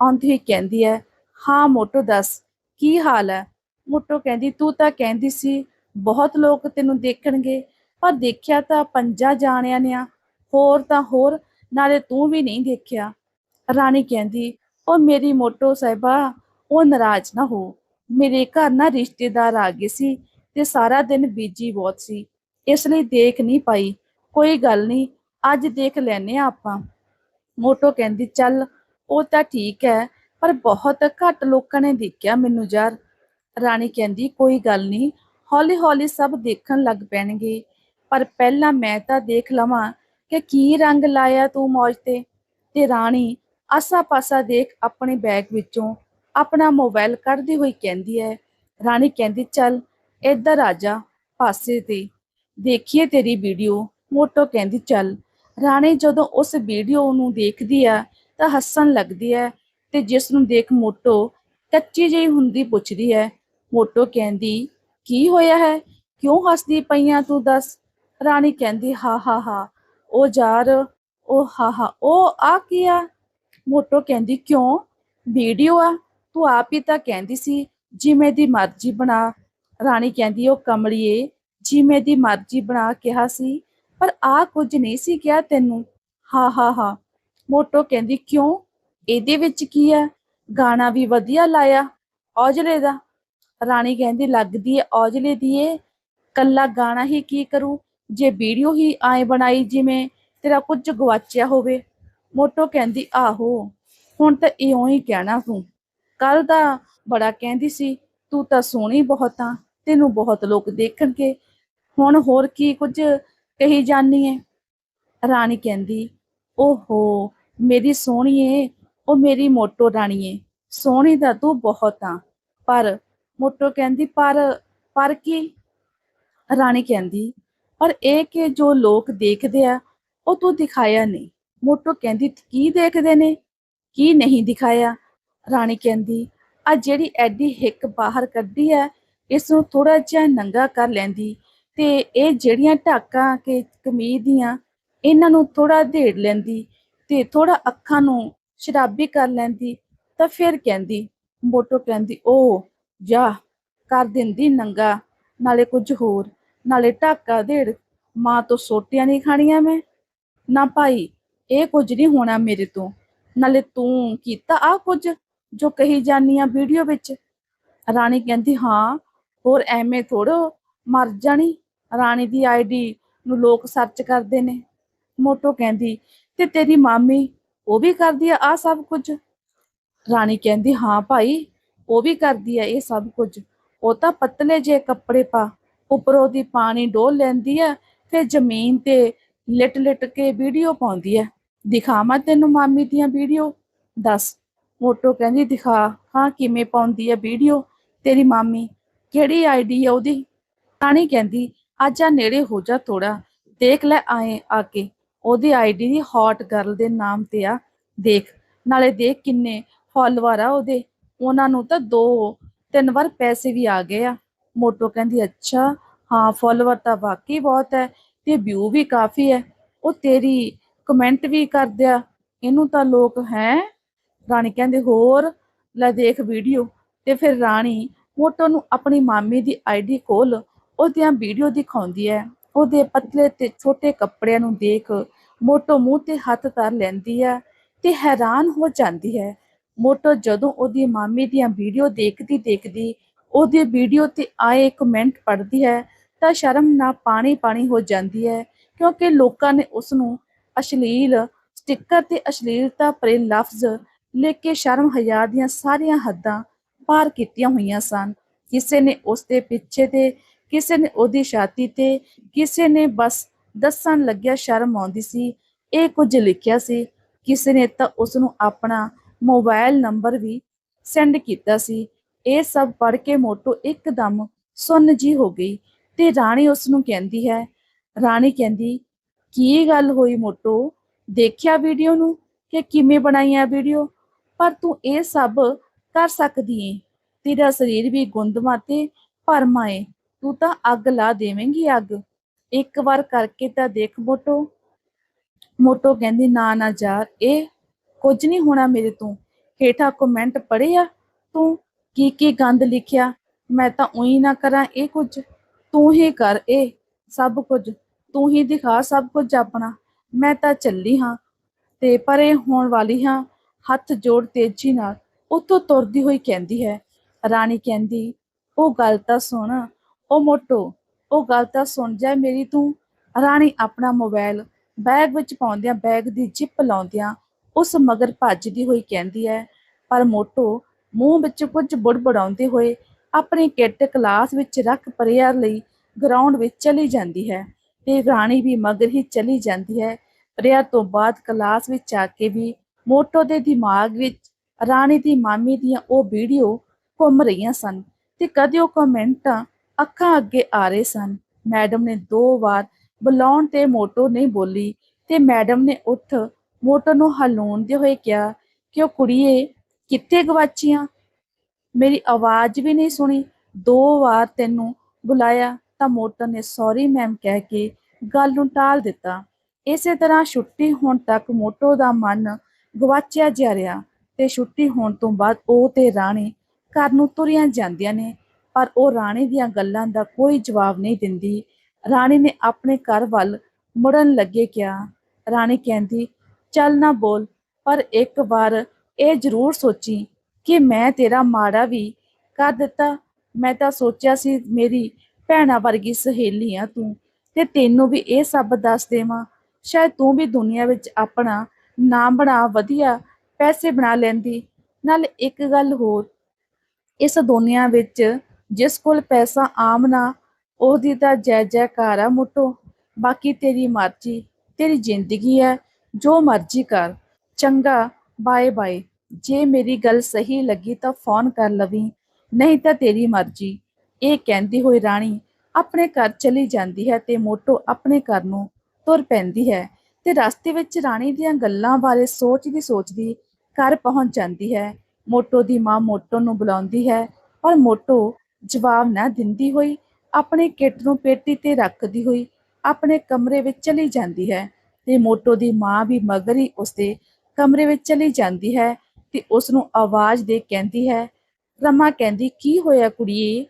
S1: ਆਉਂਦੀ ਹੋਈ ਕਹਿੰਦੀ ਹੈ, ਹਾਂ ਮੋਟੋ ਦੱਸ, ਕੀ ਹਾਲ ਹੈ? ਮੋਟੋ ਕਹਿੰਦੀ, ਤੂੰ ਤਾਂ ਕਹਿੰਦੀ ਸੀ, ਬਹੁਤ ਲੋਕ ਤੈਨੂੰ ਦੇਖਣਗੇ, ਪਰ ਦੇਖਿਆ ਤਾਂ ਪੰਜਾਂ ਜਾਣਿਆਂ ਨੇ ਆ, ਹੋਰ ਤਾਂ ਹੋਰ, ਨਾਲੇ ਤੂੰ ਵੀ ਨਹੀਂ ਦੇਖਿਆ। ਰਾਣੀ ਕਹਿੰਦੀ, ਉਹ ਮੇਰੀ ਮੋਟੋ ਸਾਹਿਬਾ, ਉਹ ਨਾਰਾਜ਼ ਨਾ ਹੋ, ਮੇਰੇ ਘਰ ਨਾ ਰਿਸ਼ਤੇਦਾਰ ਆ ਗਏ ਸੀ ਤੇ ਸਾਰਾ ਦਿਨ ਬੀਜੀ ਬਹੁਤ ਸੀ। ਇਸ ਲਈ ਦੇਖ ਨਹੀਂ ਪਾਈ। ਕੋਈ ਗੱਲ ਨਹੀਂ, ਅੱਜ ਦੇਖ ਲੈਨੇ ਆ ਆਪਾਂ। ਮੋਟੋ ਕਹਿੰਦੀ, ਚੱਲ, ਉਹ ਤਾਂ ਠੀਕ ਹੈ, ਪਰ ਬਹੁਤ ਘੱਟ ਲੋਕਾਂ ਨੇ ਦੇਖਿਆ ਮੈਨੂੰ ਯਾਰ। ਰਾਣੀ ਕਹਿੰਦੀ, ਕੋਈ ਗੱਲ ਨਹੀਂ ਹੌਲੀ ਹੌਲੀ ਸਭ ਦੇਖਣ ਲੱਗ ਪੈਣਗੇ। ਪਰ ਪਹਿਲਾਂ ਮੈਂ ਤਾਂ ਦੇਖ ਲਵਾਂ ਕਿ ਕੀ ਰੰਗ ਲਾਇਆ ਤੂੰ ਮੌਜ ਤੇ। ਤੇ ਰਾਣੀ ਆਸਾ-ਪਾਸਾ ਦੇਖ ਆਪਣੇ ਬੈਗ ਵਿੱਚੋਂ ਆਪਣਾ ਮੋਬਾਈਲ ਕੱਢਦੀ ਹੋਈ ਕਹਿੰਦੀ ਹੈ। ਰਾਣੀ ਕਹਿੰਦੀ, ਚੱਲ ਇੱਧਰ ਆ ਜਾ ਪਾਸੇ ਤੇ, ਦੇਖੀਏ ਤੇਰੀ ਵੀਡੀਓ। ਮੋਟੋ ਕਹਿੰਦੀ, ਚੱਲ। ਰਾਣੀ ਜਦੋਂ ਉਸ ਵੀਡੀਓ ਨੂੰ ਦੇਖਦੀ ਆ, ਤਾਂ ਹੱਸਣ ਲੱਗਦੀ ਹੈ ਤੇ ਜਿਸ ਨੂੰ ਦੇਖ ਮੋਟੋ ਕੱਚੀ ਜਿਹੀ ਹੁੰਦੀ ਪੁੱਛਦੀ ਹੈ ਮੋਟੋ ਕਹਿੰਦੀ, ਕੀ ਹੋਇਆ ਹੈ? ਕਿਉਂ ਹੱਸਦੀ ਪਈਆਂ ਤੂੰ ਦੱਸ? ਰਾਣੀ ਕਹਿੰਦੀ, ਹਾ ਹਾ ਹਾ। ਉਹ ਯਾਰ, ਉਹ ਹਾ ਹਾ। ਉਹ ਆ ਕੀ ਆ? ਮੋਟੋ ਕਹਿੰਦੀ, ਕਿਉਂ? ਵੀਡੀਓ ਆ। ਤੂੰ ਆਪ ਹੀ ਤਾਂ ਕਹਿੰਦੀ ਸੀ, ਜਿਵੇਂ ਦੀ ਮਰਜ਼ੀ ਬਣਾ। ਰਾਣੀ ਕਹਿੰਦੀ, ਉਹ ਕਮਲੀਏ, ਜਿਵੇਂ ਦੀ ਮਰਜ਼ੀ ਬਣਾ ਕਿਹਾ ਸੀ, ਪਰ ਆ ਕੁਝ ਨਹੀਂ ਸੀ ਕਿਹਾ ਤੈਨੂੰ। ਹਾ ਹਾ ਹਾ। ਮੋਟੋ ਕਹਿੰਦੀ, ਕਿਉਂ? ਇਹਦੇ ਵਿੱਚ ਕੀ ਹੈ? ਗਾਣਾ ਵੀ ਵਧੀਆ ਲਾਇਆ, ਔਜਲੇ ਦਾ। ਰਾਣੀ ਕਹਿੰਦੀ, ਲੱਗਦੀ ਹੈ ਔਜਲੇ ਦੀ ਏ। ਕੱਲਾ ਗਾਣਾ ਹੀ ਕੀ ਕਰੂ? ਜੇ ਵੀਡੀਓ ਹੀ ਆਏ ਬਣਾਈ ਜਿਵੇਂ ਤੇਰਾ ਕੁਝ ਗਵਾਚਿਆ ਹੋਵੇ। ਮੋਟੋ ਕਹਿੰਦੀ, ਆਹੋ, ਹੁਣ ਤਾਂ ਇਉਂ ਹੀ ਕਹਿਣਾ ਤੂੰ। ਕੱਲ ਦਾ ਬੜਾ ਕਹਿੰਦੀ ਸੀ, ਤੂੰ ਤਾਂ ਸੋਹਣੀ ਬਹੁਤ ਆ। ਤੈਨੂੰ ਬਹੁਤ ਲੋਕ ਦੇਖਣਗੇ। ਹੁਣ ਹੋਰ ਕੀ ਕੁਝ ਕਹੀ ਜਾਨੀ ਏ? ਰਾਣੀ ਕਹਿੰਦੀ, ਓਹੋ, ਮੇਰੀ ਸੋਹਣੀਏ, ਉਹ ਮੇਰੀ ਮੋਟੋ ਰਾਣੀਏ, ਸੋਹਣੀ ਤਾਂ ਤੂੰ ਬਹੁਤ ਆ। ਪਰ ਮੋਟੋ ਕਹਿੰਦੀ, ਪਰ ਪਰ ਕੀ? ਰਾਣੀ ਕਹਿੰਦੀ, ਪਰ ਇਹ ਕਿ ਜੋ ਲੋਕ ਦੇਖਦੇ ਆ, ਉਹ ਤੂੰ ਦਿਖਾਇਆ ਨਹੀਂ। ਮੋਟੋ ਕਹਿੰਦੀ, ਕੀ ਦੇਖਦੇ ਨੇ? ਕੀ ਨਹੀਂ ਦਿਖਾਇਆ? ਰਾਣੀ ਕਹਿੰਦੀ, ਆ ਜਿਹੜੀ ਐਡੀ ਹਿੱਕ ਬਾਹਰ ਕੱਢੀ ਆ ਇਸ ਨੂੰ ਥੋੜਾ ਜਿਹਾ ਨੰਗਾ ਕਰ ਲੈਂਦੀ ਤੇ ਇਹ ਜਿਹੜੀਆਂ ਢਾਕਾਂ ਕੇ ਕਮੀਜ਼ ਦੀਆਂ, ਇਹਨਾਂ ਨੂੰ ਥੋੜਾ ਢੇੜ ਲੈਂਦੀ ਤੇ ਥੋੜਾ ਅੱਖਾਂ ਨੂੰ ਸ਼ਰਾਬੀ ਕਰ ਲੈਂਦੀ ਤਾਂ ਫਿਰ ਕਹਿੰਦੀ, ਮੋਟੋ ਕਹਿੰਦੀ ਉਹ ਜਾ, ਕਰ ਦਿੰਦੀ ਨੰਗਾ, ਨਾਲੇ ਕੁਝ ਹੋਰ, ਨਾਲੇ ਢਾਕਾ ਢੇੜ ਮਾਂ ਤੋਂ ਸੋਟੀਆਂ ਨਹੀਂ ਖਾਣੀਆਂ ਮੈਂ? ਨਾ ਭਾਈ, ਇਹ ਕੁਝ ਨਹੀਂ ਹੋਣਾ ਮੇਰੇ ਤੋਂ, ਨਾਲੇ ਤੂੰ ਕੀਤਾ ਆ ਕੁਝ ਜੋ ਕਹੀ ਜਾਨੀ ਆ ਵੀਡੀਓ ਵਿੱਚ? ਰਾਣੀ ਕਹਿੰਦੀ, ਹਾਂ ਹੋਰ ਐਵੇਂ ਥੋੜੋ ਮਰ ਜਾਣੀ। ਰਾਣੀ ਦੀ ਆਈਡੀ ਨੂੰ ਲੋਕ ਸਰਚ ਕਰਦੇ ਨੇ। ਮੋਟੋ ਕਹਿੰਦੀ, ਤੇ ਤੇਰੀ ਮਾਮੀ ਉਹ ਵੀ ਕਰਦੀ ਆ ਆ ਸਭ ਕੁਝ? ਰਾਣੀ ਕਹਿੰਦੀ, ਹਾਂ ਭਾਈ, ਉਹ ਵੀ ਕਰਦੀ ਆ ਇਹ ਸਭ ਕੁਝ। ਉਹ ਤਾਂ ਪਤਲੇ ਜੇ ਕੱਪੜੇ ਪਾ, ਉੱਪਰੋਂ ਦੀ ਪਾਣੀ ਡੋਲ ਲੈਂਦੀ ਆ ਫਿਰ ਜ਼ਮੀਨ ਤੇ ਲਿਟ ਲਿਟ ਕੇ ਵੀਡੀਓ ਪਾਉਂਦੀ ਆ। ਦਿਖਾਵਾਂ ਤੈਨੂੰ ਮਾਮੀ ਦੀਆਂ ਵੀਡੀਓ? ਦੱਸ। ਮੋਟੋ ਕਹਿੰਦੀ, ਦਿਖਾ, ਹਾਂ ਕਿਵੇਂ ਪਾਉਂਦੀ ਆ ਵੀਡੀਓ? ਤੇਰੀ ਮਾਮੀ ਕਿਹੜੀ ਆਈਡੀ ਆ ਉਹਦੀ? ਰਾਣੀ ਕਹਿੰਦੀ, ਅੱਜ ਆ ਨੇੜੇ ਹੋ ਜਾ ਥੋੜਾ ਦੇਖ ਲੈ ਆਏ ਆ ਕੇ। ਉਹਦੀ ਆਈਡੀ ਦੀ ਹੌਟ ਗਰਲ ਦੇ ਨਾਮ ਤੇ ਆ, ਦੇਖ। ਨਾਲੇ ਦੇਖ ਕਿੰਨੇ ਫਾਲੋਅਰ ਆ ਉਹਦੇ। ਉਹਨਾਂ ਨੂੰ ਤਾਂ ਦੋ, ਤਿੰਨ ਵਾਰ ਪੈਸੇ ਵੀ ਆ ਗਏ ਆ। ਮੋਟੋ ਕਹਿੰਦੀ, ਅੱਛਾ, ਹਾਂ ਫਾਲੋਅਰ ਤਾਂ ਵਾਕਈ ਬਹੁਤ ਹੈ ਤੇ ਵਿਊ ਵੀ ਕਾਫੀ ਹੈ। ਉਹ ਤੇਰੀ ਕਮੈਂਟ ਵੀ ਕਰਦੇ ਆ। ਇਹਨੂੰ ਤਾਂ ਲੋਕ ਹੈ? ਰਾਣੀ ਕਹਿੰਦੇ, ਹੋਰ, ਲੈ ਦੇਖ ਵੀਡੀਓ ਤੇ ਫਿਰ ਰਾਣੀ ਮੋਟੋ ਨੂੰ ਆਪਣੀ ਮਾਮੀ ਦੀ ਆਈਡੀ ਖੋਲ ਉਹਦੀਆਂ ਵੀਡੀਓ ਦਿਖਾਉਂਦੀ ਹੈ। ਉਹਦੇ ਪਤਲੇ ਤੇ ਛੋਟੇ ਕੱਪੜਿਆਂ ਨੂੰ ਦੇਖ ਮੋਟੋ ਮੂੰਹ ਤੇ ਹੱਥ ਧਰ ਲੈਂਦੀ ਹੈ ਤੇ ਹੈਰਾਨ ਹੋ ਜਾਂਦੀ ਹੈ। ਮੋਟੋ ਜਦੋਂ ਉਹਦੀ ਮਾਮੀ ਦੀਆਂ ਵੀਡੀਓ ਦੇਖਦੀ ਦੇਖਦੀ ਉਹਦੀ ਵੀਡੀਓ ਤੇ ਆਏ ਕਮੈਂਟ ਪੜ੍ਹਦੀ ਹੈ ਤਾਂ ਸ਼ਰਮ ਨਾਲ ਪਾਣੀ ਪਾਣੀ ਹੋ ਜਾਂਦੀ ਹੈ ਕਿਉਂਕਿ ਲੋਕਾਂ ਨੇ ਉਸ ਨੂੰ ਅਸ਼ਲੀਲ ਸਟicker ਤੇ ਅਸ਼ਲੀਲਤਾ ਭਰੇ ਲਫ਼ਜ਼ ਲੈ ਕੇ ਸ਼ਰਮ ਹਯਾ ਦੀਆਂ ਸਾਰੀਆਂ ਹੱਦਾਂ ਪਾਰ ਕੀਤੀਆਂ ਹੋਈਆਂ ਸਨ। ਕਿਸੇ ਨੇ ਉਸ ਦੇ ਪਿੱਛੇ ਤੇ, ਕਿਸੇ ਨੇ ਉਹਦੀ ਛਾਤੀ ਤੇ, ਕਿਸੇ ਨੇ ਬਸ ਦੱਸਣ ਲੱਗਿਆ ਸ਼ਰਮ ਆਉਂਦੀ ਸੀ। ਇਹ ਕੁਝ ਲਿਖਿਆ ਸੀ। ਕਿਸੇ ਨੇ ਤਾਂ ਉਸ ਨੂੰ ਆਪਣਾ ਮੋਬਾਈਲ ਨੰਬਰ ਵੀ ਸੈਂਡ ਕੀਤਾ ਸੀ। ਇਹ ਸਭ ਪੜ੍ਹ ਕੇ ਮੋਟੋ ਇੱਕਦਮ ਸੁੰਨ ਜੀ ਹੋ ਗਈ ਤੇ ਰਾਣੀ ਉਸ ਨੂੰ ਕਹਿੰਦੀ ਹੈ, ਰਾਣੀ ਕਹਿੰਦੀ, ਕੀ ਗੱਲ ਹੋਈ ਮੋਟੋ? ਦੇਖਿਆ ਵੀਡੀਓ ਨੂੰ ਕਿ ਕਿਵੇਂ ਬਣਾਈ ਆ ਵੀਡੀਓ? ਪਰ ਤੂੰ ਇਹ ਸਭ ਕਰ ਸਕਦੀ ਏ। ਤੇਰਾ ਸਰੀਰ ਵੀ ਗੁੰਦਮਾ ਤੇ ਭਰਮਾ ਏ। ਤੂੰ ਤਾਂ ਅੱਗ ਲਾ ਦੇਵੇਂਗੀ ਅੱਗ। ਇੱਕ ਵਾਰ ਕਰਕੇ ਤਾਂ ਦੇਖ ਮੋਟੋ। ਮੋਟੋ ਕਹਿੰਦੀ, ਨਾ ਨਾ ਯਾਰ ਇਹ ਕੁਝ ਨਹੀਂ ਹੋਣਾ ਮੇਰੇ ਤੋਂ। ਹੇਠਾਂ ਕਮੈਂਟ ਪੜਿਆ ਤੂੰ ਕੀ ਕੀ ਗੰਦ ਲਿਖਿਆ? ਮੈਂ ਤਾਂ ਉਹੀ ਨਾ ਕਰਾਂ ਇਹ ਕੁਝ। ਤੂੰ ਹੀ ਕਰ ਇਹ ਸਭ ਕੁਝ। ਤੂੰ ਹੀ ਦਿਖਾ ਸਭ ਕੁਝ ਆਪਣਾ। ਮੈਂ ਤਾਂ ਚੱਲੀ ਹਾਂ ਤੇ ਪਰੇ ਹੋਣ ਵਾਲੀ ਹਾਂ। ਹੱਥ ਜੋੜ ਤੇਜ਼ੀ ਨਾਲ। ਉਤੋਂ ਤੁਰਦੀ ਹੋਈ ਕਹਿੰਦੀ ਹੈ, ਰਾਣੀ ਕਹਿੰਦੀ, ਉਹ ਗੱਲ ਤਾਂ ਸੁਣ, ਉਹ ਮੋਟੋ, ਉਹ ਗੱਲ ਤਾਂ ਸੁਣ ਜਾ ਮੇਰੀ ਤੂੰ। ਰਾਣੀ ਆਪਣਾ ਮੋਬਾਈਲ ਬੈਗ ਵਿੱਚ ਪਾਉਂਦਿਆਂ ਬੈਗ ਦੀ ਜਿੱਪ ਲਾਉਂਦਿਆਂ ਉਸ ਮਗਰ ਭੱਜਦੀ ਹੋਈ ਕਹਿੰਦੀ ਹੈ, ਪਰ ਮੋਟੋ, ਮੂੰਹ ਵਿੱਚ ਕੁਝ ਬੁੜਬੜਾਉਂਦੇ ਹੋਏ ਆਪਣੀ ਕਿੱਟ ਕਲਾਸ ਵਿੱਚ ਰੱਖ ਪ੍ਰੇਅਰ ਲਈ ਗਰਾਊਂਡ ਵਿੱਚ ਚਲੀ ਜਾਂਦੀ ਹੈ। ਤੇ ਰਾਣੀ ਵੀ ਮਗਰ ਹੀ ਚਲੀ ਜਾਂਦੀ ਹੈ। ਪ੍ਰੇਅਰ ਤੋਂ ਬਾਅਦ ਕਲਾਸ ਵਿੱਚ ਆ ਕੇ ਵੀ ਮੋਟੋ ਦੇ ਦਿਮਾਗ ਵਿੱਚ ਰਾਣੀ ਦੀ ਮਾਮੀ ਦੀਆਂ ਉਹ ਵੀਡੀਓ ਘੁੰਮ ਰਹੀਆਂ ਸਨ ਤੇ ਕਦੇ ਉਹ ਕਮੈਂਟਾਂ ਅੱਖਾਂ ਅੱਗੇ ਆ ਰਹੇ ਸਨ। ਮੈਡਮ ਨੇ ਦੋ ਵਾਰ ਬੁਲਾਉਣ ਤੇ ਮੋਟੋ ਨਹੀਂ ਬੋਲੀ ਤੇ ਮੈਡਮ ਨੇ ਉੱਠ ਮੋਟੋ ਨੂੰ ਹਲਾਉਂਦੇ ਹੋਏ ਕਿਹਾ, ਕਿ ਉਹ ਕੁੜੀਏ, ਕਿੱਥੇ ਗਵਾਚੀਆਂ? ਮੇਰੀ ਆਵਾਜ਼ ਵੀ ਨਹੀਂ ਸੁਣੀ। ਦੋ ਵਾਰ ਤੈਨੂੰ ਬੁਲਾਇਆ ਤਾਂ ਮੋਟੋ ਨੇ ਸੌਰੀ ਮੈਮ ਕਹਿ ਕੇ ਗੱਲ ਨੂੰ ਟਾਲ ਦਿੱਤਾ। ਇਸੇ ਤਰ੍ਹਾਂ ਛੁੱਟੀ ਹੋਣ ਤੱਕ ਮੋਟੋ ਦਾ ਮਨ ਗਵਾਚਿਆ ਜਾ ਰਿਹਾ। ਤੇ ਛੁੱਟੀ ਹੋਣ ਤੋਂ ਬਾਅਦ ਉਹ ਤੇ ਰਾਣੀ ਘਰ ਨੂੰ ਤੁਰੀਆਂ ਜਾਂਦੀਆਂ ਨੇ, ਪਰ ਉਹ ਰਾਣੀ ਦੀਆਂ ਗੱਲਾਂ ਦਾ ਕੋਈ ਜਵਾਬ ਨਹੀਂ ਦਿੰਦੀ। ਰਾਣੀ ਨੇ ਆਪਣੇ ਘਰ ਵੱਲ ਮੁੜਨ ਲੱਗੇ ਕਿਹਾ। ਰਾਣੀ ਕਹਿੰਦੀ, ਚੱਲ ਨਾ ਬੋਲ, ਪਰ ਇੱਕ ਵਾਰ ਇਹ ਜ਼ਰੂਰ ਸੋਚੀ ਕਿ ਮੈਂ ਤੇਰਾ ਮਾੜਾ ਵੀ ਕਰ ਦਿੱਤਾ। ਮੈਂ ਤਾਂ ਸੋਚਿਆ ਸੀ ਮੇਰੀ ਭੈਣਾ ਵਰਗੀ ਸਹੇਲੀ ਆ ਤੂੰ ਤੇ ਤੈਨੂੰ ਵੀ ਇਹ ਸਭ ਦੱਸ ਦੇਵਾਂ। ਸ਼ਾਇਦ ਤੂੰ ਵੀ ਦੁਨੀਆ ਵਿੱਚ ਆਪਣਾ ਨਾਮ ਬਣਾ ਵਧੀਆ ਪੈਸੇ ਬਣਾ ਲੈਂਦੀ। ਨਾਲ ਇੱਕ ਗੱਲ ਹੋਰ, ਇਸ ਦੁਨੀਆ ਵਿੱਚ ਜਿਸ ਕੋਲ ਪੈਸਾ ਆਮ ਨਾ, ਉਹਦੀ ਤਾਂ ਜੈ ਜੈਕਾਰ ਆ ਮੁੱਟੋ। ਬਾਕੀ ਤੇਰੀ ਮਰਜ਼ੀ, ਤੇਰੀ ਜ਼ਿੰਦਗੀ ਹੈ, ਜੋ ਮਰਜ਼ੀ ਕਰ। ਚੰਗਾ, ਬਾਏ ਬਾਏ। ਜੇ ਮੇਰੀ ਗੱਲ ਸਹੀ ਲੱਗੀ ਤਾਂ ਫੋਨ ਕਰ ਲਵੀ, ਨਹੀਂ ਤਾਂ ਤੇਰੀ ਮਰਜ਼ੀ। ਇਹ ਕਹਿੰਦੀ ਹੋਈ ਰਾਣੀ ਆਪਣੇ ਘਰ ਚਲੀ ਜਾਂਦੀ ਹੈ ਤੇ ਮੋਟੋ ਆਪਣੇ ਘਰ ਨੂੰ ਤੁਰ ਪੈਂਦੀ ਹੈ ਤੇ ਰਸਤੇ ਵਿੱਚ ਰਾਣੀ ਦੀਆਂ ਗੱਲਾਂ ਬਾਰੇ ਸੋਚਦੀ ਸੋਚਦੀ ਘਰ ਪਹੁੰਚ ਜਾਂਦੀ ਹੈ। ਮੋਟੋ ਦੀ ਮਾਂ ਮੋਟੋ ਨੂੰ ਬੁਲਾਉਂਦੀ ਹੈ ਪਰ ਮੋਟੋ ਜਵਾਬ ਨਾ ਦਿੰਦੀ ਹੋਈ ਆਪਣੇ ਕਿੱਟ ਨੂੰ ਪੇਟੀ ਤੇ ਰੱਖਦੀ ਹੋਈ ਆਪਣੇ ਕਮਰੇ ਵਿੱਚ ਚਲੀ ਜਾਂਦੀ ਹੈ ਤੇ ਮੋਟੋ ਦੀ ਮਾਂ ਵੀ ਮਗਰ ਹੀ ਉਸਦੇ ਕਮਰੇ ਵਿੱਚ ਚਲੀ ਜਾਂਦੀ ਹੈ ਤੇ ਉਸ ਨੂੰ ਆਵਾਜ਼ ਦੇ ਕਹਿੰਦੀ ਹੈ, ਰਮਾ ਕਹਿੰਦੀ, ਕੀ ਹੋਇਆ ਕੁੜੀਏ?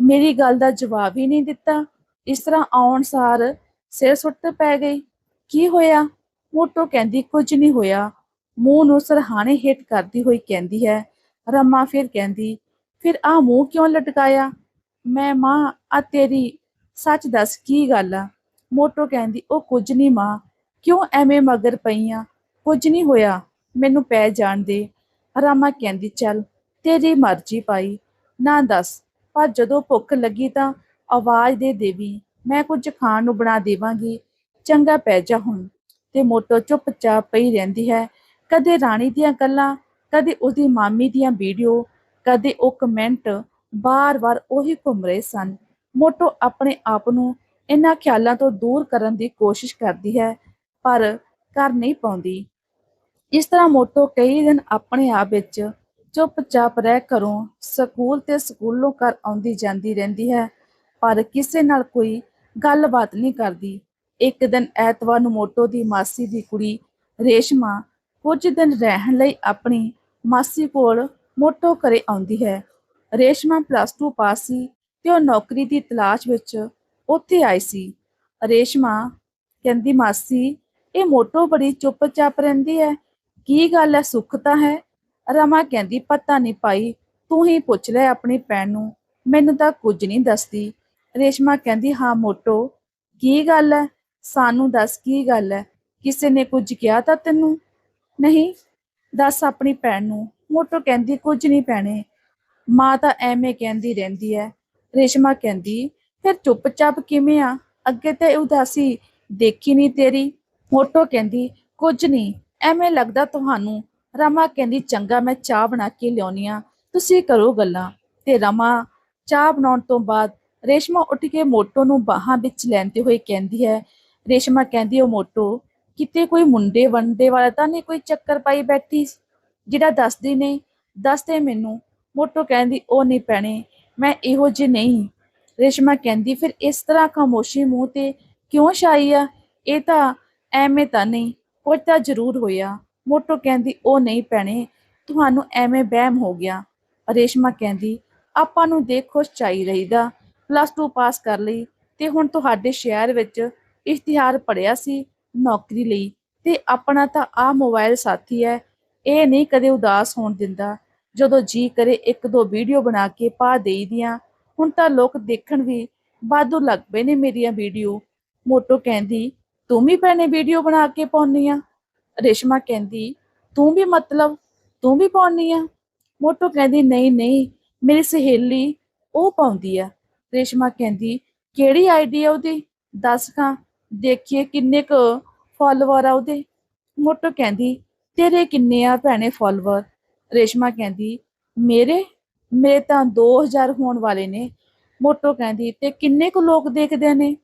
S1: ਮੇਰੀ ਗੱਲ ਦਾ ਜਵਾਬ ਹੀ ਨਹੀਂ ਦਿੱਤਾ। ਇਸ ਤਰ੍ਹਾਂ ਆਉਣ ਸਾਰ ਸਿਰ ਸੁੱਟ ਪੈ ਗਈ। ਕੀ ਹੋਇਆ? ਮੋਟੋ ਕਹਿੰਦੀ, ਕੁਝ ਨਹੀਂ ਹੋਇਆ। ਮੂੰਹ ਨੂੰ ਸਰਹਾਣੇ ਹੇਠ ਕਰਦੀ ਹੋਈ ਕਹਿੰਦੀ ਹੈ, ਰਮਾ ਫਿਰ ਕਹਿੰਦੀ, ਫਿਰ ਆ ਮੂੰਹ ਕਿਉਂ ਲਟਕਾਇਆ? ਮੈਂ ਮਾਂ ਆ ਤੇਰੀ ਸੱਚ ਦੱਸ ਕੀ ਗੱਲ ਆ? ਮੋਟੋ ਕਹਿੰਦੀ, ਉਹ ਕੁਝ ਨਹੀਂ ਮਾਂ, ਕਿਉਂ ਐਵੇਂ ਮਗਰ ਪਈਆਂ? ਕੁਝ ਨਹੀਂ ਹੋਇਆ, ਮੈਨੂੰ ਪੈ ਜਾਣ ਦੇ। ਰਾਮਾ ਕਹਿੰਦੀ, ਚੱਲ, ਤੇਰੀ ਮਰਜ਼ੀ ਪਾਈ ਨਾ ਦੱਸ, ਪਰ ਜਦੋਂ ਭੁੱਖ ਲੱਗੀ ਤਾਂ ਆਵਾਜ਼ ਦੇ ਦੇਵੀ, ਮੈਂ ਕੁਝ ਖਾਣ ਨੂੰ ਬਣਾ ਦੇਵਾਂਗੀ, ਚੰਗਾ ਪੈ ਜਾ ਹੁਣ। ਤੇ ਮੋਟੋ ਚੁੱਪਚਾਪ ਪਈ ਰਹਿੰਦੀ ਹੈ। ਕਦੇ ਰਾਣੀ ਦੀਆਂ ਗੱਲਾਂ, ਕਦੇ ਉਹਦੀ ਮਾਮੀ ਦੀਆਂ ਵੀਡੀਓ, ਕਦੇ ਉਹ ਕਮੈਂਟ ਬਾਰ-ਬਾਰ ਉਹੀ ਘੁੰਮ ਰਹੇ ਸਨ। ਮੋਟੋ ਆਪਣੇ ਆਪ ਨੂੰ ਇਹਨਾਂ ਖਿਆਲਾਂ ਤੋਂ ਦੂਰ ਕਰਨ ਦੀ ਕੋਸ਼ਿਸ਼ ਕਰਦੀ ਹੈ, ਪਰ ਕਰ ਨਹੀਂ ਪਾਉਂਦੀ। ਇਸ ਤਰ੍ਹਾਂ ਮੋਟੋ ਕਈ ਦਿਨ ਆਪਣੇ ਆਪ ਵਿੱਚ ਚੁੱਪਚਾਪ ਰਹਿ ਘਰੋਂ ਸਕੂਲ ਤੇ ਸਕੂਲੋਂ ਘਰ ਆਉਂਦੀ ਜਾਂਦੀ ਰਹਿੰਦੀ ਹੈ, ਪਰ ਕਿਸੇ ਨਾਲ ਕੋਈ ਗੱਲਬਾਤ ਨਹੀਂ ਕਰਦੀ। ਇੱਕ ਦਿਨ ਐਤਵਾਰ ਨੂੰ ਮੋਟੋ ਦੀ ਮਾਸੀ ਦੀ ਕੁੜੀ ਰੇਸ਼ਮਾ ਕੁਝ ਦਿਨ ਰਹਿਣ ਲਈ ਆਪਣੀ ਮਾਸੀ ਕੋਲ ਮੋਟੋ ਘਰੇ ਆਉਂਦੀ ਹੈ। ਰੇਸ਼ਮਾ ਪਲੱਸ 2 ਪਾਸ ਸੀ ਤੇ ਉਹ ਨੌਕਰੀ ਦੀ ਤਲਾਸ਼ ਵਿੱਚ ਉੱਥੇ ਆਈ ਸੀ। ਰੇਸ਼ਮਾ ਕਹਿੰਦੀ, ਮਾਸੀ, ਇਹ ਮੋਟੋ ਬੜੀ ਚੁੱਪਚਾਪ ਰਹਿੰਦੀ ਹੈ। ਕੀ ਗੱਲ ਹੈ? ਸੁੱਖ ਤਾਂ ਹੈ? ਰਮਾ ਕਹਿੰਦੀ, ਪਤਾ ਨਹੀਂ ਪਾਈ ਤੂੰ ਹੀ ਪੁੱਛ ਲੈ ਆਪਣੀ ਭੈਣ ਨੂੰ। ਮੈਨੂੰ ਤਾਂ ਕੁਝ ਨਹੀਂ ਦੱਸਦੀ। ਰੇਸ਼ਮਾ ਕਹਿੰਦੀ, ਹਾਂ ਮੋਟੋ, ਕੀ ਗੱਲ ਹੈ? ਸਾਨੂੰ ਦੱਸ ਕੀ ਗੱਲ ਹੈ? ਕਿਸੇ ਨੇ ਕੁਝ ਕਿਹਾ ਤਾਂ ਤੈਨੂੰ? ਨਹੀਂ, ਦੱਸ ਆਪਣੀ ਭੈਣ ਨੂੰ, ਮੋਟੋ ਕਹਿੰਦੀ ਕੁਝ ਨਹੀਂ ਪੈਣੇ ਮਾਂ ਤਾਂ ਐਵੇਂ ਕਹਿੰਦੀ ਰਹਿੰਦੀ ਹੈ ਰੇਸ਼ਮਾ ਕਹਿੰਦੀ, ਫਿਰ ਚੁੱਪਚਾਪ ਕਿਵੇਂ ਆ? ਅੱਗੇ ਤੇ ਉਦਾਸੀ ਦੇਖੀ ਨਹੀਂ ਤੇਰੀ। ਮੋਟੋ ਕਹਿੰਦੀ, ਕੁਝ ਨਹੀਂ, ਐਵੇਂ ਲੱਗਦਾ ਤੁਹਾਨੂੰ। ਰਮਾ ਕਹਿੰਦੀ, ਚੰਗਾ, ਮੈਂ ਚਾਹ ਬਣਾ ਕੇ ਲਿਆਉਣੀ ਆ। ਤੁਸੀਂ ਕਰੋ ਗੱਲਾਂ। ਤੇ ਰਮਾ ਚਾਹ ਬਣਾਉਣ ਤੋਂ ਬਾਅਦ ਰੇਸ਼ਮਾ ਉੱਠ ਕੇ ਮੋਟੋ ਨੂੰ ਬਾਹਾਂ ਵਿੱਚ ਲੈਂਦੇ ਹੋਏ ਕਹਿੰਦੀ ਹੈ। ਰੇਸ਼ਮਾ ਕਹਿੰਦੀ, ਉਹ ਮੋਟੋ ਕਿਤੇ ਕੋਈ ਮੁੰਡੇ ਵੰਡੇ ਵਾਲਾ ਤਾਂ ਨਹੀਂ ਕੋਈ ਚੱਕਰ ਪਾਈ ਬੈਠੀ ਜਿਹੜਾ ਦੱਸਦੀ ਨਹੀਂ, ਦੱਸਦੇ ਮੈਨੂੰ, ਮੋਟੋ ਕਹਿੰਦੀ, ਉਹ ਨਹੀਂ ਪੈਣੇ ਮੈਂ ਇਹੋ ਜਿਹੀ ਨਹੀਂ। ਰੇਸ਼ਮਾ ਕਹਿੰਦੀ, ਫਿਰ ਇਸ ਤਰ੍ਹਾਂ ਖਾਮੋਸ਼ੀ ਮੂੰਹ ਤੇ ਕਿਉਂ ਛਾਈ ਆ? ਇਹ ਤਾਂ ਐਵੇਂ ਤਾਂ ਨਹੀਂ, ਕੁਝ ਤਾਂ ਜ਼ਰੂਰ ਹੋਇਆ। ਮੋਟੋ ਕਹਿੰਦੀ, ਉਹ ਨਹੀਂ ਪੈਣੇ ਤੁਹਾਨੂੰ ਐਵੇਂ ਬਹਿਮ ਹੋ ਗਿਆ। ਰੇਸ਼ਮਾ ਕਹਿੰਦੀ, ਆਪਾਂ ਨੂੰ ਦੇਖ ਖੁਸ਼ ਚਾਈ ਰਹੀਦਾ ਪਲੱਸ 2 ਪਾਸ ਕਰ ਲਈ ਤੇ ਹੁਣ ਤੁਹਾਡੇ ਸ਼ਹਿਰ ਵਿੱਚ ਇਸ਼ਤਿਹਾਰ ਪੜਿਆ ਸੀ ਨੌਕਰੀ ਲਈ ਤੇ ਆਪਣਾ ਤਾਂ ਆ ਮੋਬਾਈਲ ਸਾਥੀ ਹੈ, ਇਹ ਨਹੀਂ ਕਦੇ ਉਦਾਸ ਹੋਣ ਦਿੰਦਾ। ਜਦੋਂ ਜੀ ਕਰੇ ਇੱਕ ਦੋ ਵੀਡੀਓ ਬਣਾ ਕੇ ਪਾ ਦੇਈਦੀਆਂ, ਹੁਣ ਤਾਂ ਲੋਕ ਦੇਖਣ ਵੀ ਬਾਦੂ ਲੱਗ ਪਏ ਨੇ ਮੇਰੀਆਂ ਵੀਡੀਓ ਮੋਟੋ ਕਹਿੰਦੀ, ਤੂੰ ਵੀ ਭੈਣੇ ਵੀਡੀਓ ਬਣਾ ਕੇ ਪਾਉਣੀ ਆ? ਰੇਸ਼ਮਾ ਕਹਿੰਦੀ, ਤੂੰ ਵੀ ਮਤਲਬ, ਤੂੰ ਵੀ ਪਾਉਣੀ ਆ? ਮੋਟੋ ਕਹਿੰਦੀ, ਨਹੀਂ ਨਹੀਂ, ਮੇਰੀ ਸਹੇਲੀ ਉਹ ਪਾਉਂਦੀ ਆ। ਰੇਸ਼ਮਾ ਕਹਿੰਦੀ, ਕਿਹੜੀ ਆਈਡੀ ਆ ਉਹਦੀ? ਦੱਸ ਖਾਂ ਦੇਖੀਏ ਕਿੰਨੇ ਕੁ ਫਾਲੋਅਰ ਆ ਉਹਦੇ। ਮੋਟੋ ਕਹਿੰਦੀ, ਤੇਰੇ ਕਿੰਨੇ ਆ ਭੈਣੇ ਫਾਲੋਅਰ ਰੇਸ਼ਮਾ ਕਹਿੰਦੀ, ਮੇਰੇ? ਮੇਰੇ ਤਾਂ 2000 ਹੋਣ ਵਾਲੇ ਨੇ। ਮੋਟੋ ਕਹਿੰਦੀ, ਤੇ ਕਿੰਨੇ ਕੁ ਲੋਕ ਦੇਖਦੇ ਨੇ?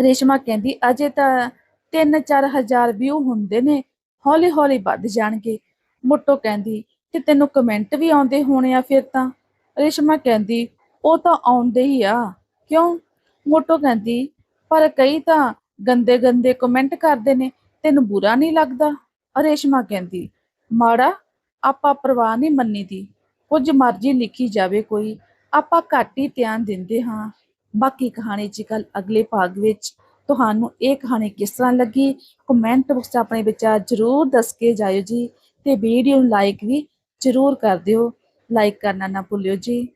S1: ਰੇਸ਼ਮਾ ਕਹਿੰਦੀ, ਅਜੇ ਤਾਂ 3-4 ਹਜ਼ਾਰ ਵਿਊ ਹੁੰਦੇ ਨੇ। ਹੌਲੀ ਹੌਲੀ ਵੱਧ ਜਾਣਗੇ। ਮੋਟੋ ਕਹਿੰਦੀ, ਤੇ ਤੈਨੂੰ ਕਮੈਂਟ ਵੀ ਆਉਂਦੇ ਹੋਣੇ ਆ ਫਿਰ ਤਾਂ? ਰੇਸ਼ਮਾ ਕਹਿੰਦੀ, ਉਹ ਤਾਂ ਆਉਂਦੇ ਹੀ ਆ। ਕਿਉਂ? ਮੋਟੋ ਕਹਿੰਦੀ ਪਰ ਕਈ ਤਾਂ ਗੰਦੇ ਗੰਦੇ ਕਮੈਂਟ ਕਰਦੇ ਨੇ, ਤੈਨੂੰ ਬੁਰਾ ਨਹੀਂ ਲੱਗਦਾ? ਰੇਸ਼ਮਾ ਕਹਿੰਦੀ, ਮਾੜਾ, ਆਪਾਂ ਪਰਵਾਹ ਨਹੀਂ ਮੰਨੀ ਕੁਝ ਮਰਜ਼ੀ ਲਿਖੀ ਜਾਵੇ ਕੋਈ, ਆਪਾਂ ਘੱਟ ਹੀ ਧਿਆਨ ਦਿੰਦੇ ਹਾਂ। ਬਾਕੀ ਕਹਾਣੀ ਚ ਕੱਲ ਅਗਲੇ ਭਾਗ ਵਿੱਚ ਤੁਹਾਨੂੰ ਇਹ ਕਹਾਣੀ ਕਿਸ ਤਰ੍ਹਾਂ ਲੱਗੀ ਕਮੈਂਟ ਬਾਕਸ 'ਚ ਆਪਣੇ ਵਿਚਾਰ ਜ਼ਰੂਰ ਦੱਸ ਕੇ ਜਾਇਓ ਜੀ। ਤੇ ਵੀਡੀਓ ਨੂੰ ਲਾਈਕ ਵੀ ਜ਼ਰੂਰ ਕਰ ਦਿਓ। ਲਾਈਕ ਕਰਨਾ ਨਾ ਭੁੱਲਿਓ ਜੀ।